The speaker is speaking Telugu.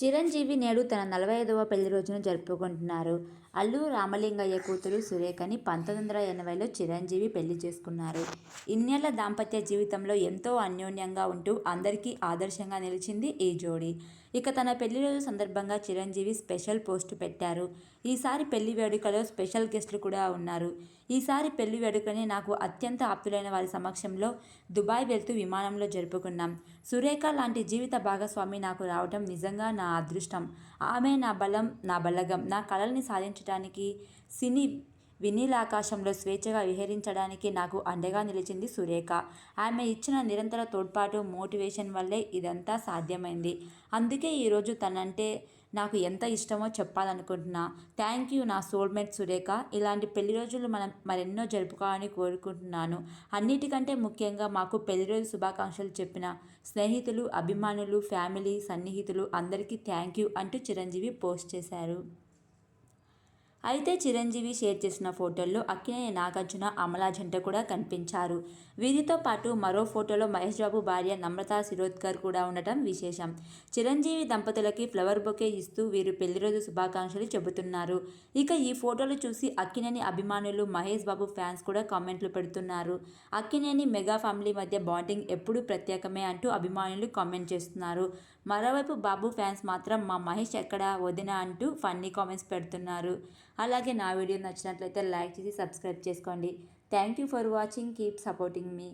చిరంజీవి నేడు తన నలభై ఐదవ పెళ్ళి రోజును జరుపుకుంటున్నారు. అల్లు రామలింగయ్య కూతురు సురేఖని పంతొమ్మిది వందల ఎనభైలో చిరంజీవి పెళ్ళి చేసుకున్నారు. ఇన్నేళ్ళ దాంపత్య జీవితంలో ఎంతో అన్యోన్యంగా ఉంటూ అందరికీ ఆదర్శంగా నిలిచింది ఈ జోడీ. ఇక తన పెళ్ళి రోజు సందర్భంగా చిరంజీవి స్పెషల్ పోస్ట్ పెట్టారు. ఈసారి పెళ్ళి వేడుకలో స్పెషల్ గెస్ట్లు కూడా ఉన్నారు. ఈసారి పెళ్ళి వేడుకని నాకు అత్యంత ఆప్తులైన వారి సమక్షంలో దుబాయ్ వెళ్తూ విమానంలో జరుపుకున్నాం. సురేఖ లాంటి జీవిత భాగస్వామి నాకు రావడం నిజంగా నా అదృష్టం. ఆమె నా బలం, నా బలగం. నా కళల్ని సాధించడానికి, సినీ వినీలాకాశంలో స్వేచ్ఛగా విహరించడానికి నాకు అండగా నిలిచింది సురేఖ. ఆమె ఇచ్చిన నిరంతర తోడ్పాటు, మోటివేషన్ వల్లే ఇదంతా సాధ్యమైంది. అందుకే ఈరోజు తనంటే నాకు ఎంత ఇష్టమో చెప్పాలనుకుంటున్నా. యూ నా సోల్మేట్ సురేఖ. ఇలాంటి పెళ్ళి రోజులు మనం మరెన్నో జరుపుకోవాలని కోరుకుంటున్నాను. అన్నిటికంటే ముఖ్యంగా మాకు పెళ్ళిరోజు శుభాకాంక్షలు చెప్పిన స్నేహితులు, అభిమానులు, ఫ్యామిలీ, సన్నిహితులు అందరికీ థ్యాంక్ యూ అంటూ చిరంజీవి పోస్ట్ చేశారు. అయితే చిరంజీవి షేర్ చేసిన ఫోటోల్లో అక్కినేని నాగార్జున, అమలా జంట కూడా కనిపించారు. వీరితో పాటు మరో ఫోటోలో మహేష్ బాబు భార్య నమ్రతా శిరోద్కర్ కూడా ఉండటం విశేషం. చిరంజీవి దంపతులకి ఫ్లవర్ బొకే ఇస్తూ వీరు పెళ్ళిరోజు శుభాకాంక్షలు చెబుతున్నారు. ఇక ఈ ఫోటోలు చూసి అక్కినేని అభిమానులు, మహేష్ బాబు ఫ్యాన్స్ కూడా కామెంట్లు పెడుతున్నారు. అక్కినేని మెగా ఫ్యామిలీ మధ్య బాండింగ్ ఎప్పుడూ ప్రత్యేకమే అంటూ అభిమానులు కామెంట్ చేస్తున్నారు. మరోవైపు బాబు ఫ్యాన్స్ మాత్రం మా మహేష్ ఎక్కడ వదినా అంటూ ఫన్నీ కామెంట్స్ పెడుతున్నారు. అలాగే నా వీడియో నచ్చినట్లయితే లైక్ చేసి సబ్స్క్రైబ్ చేసుకోండి. Thank you for watching keep supporting me.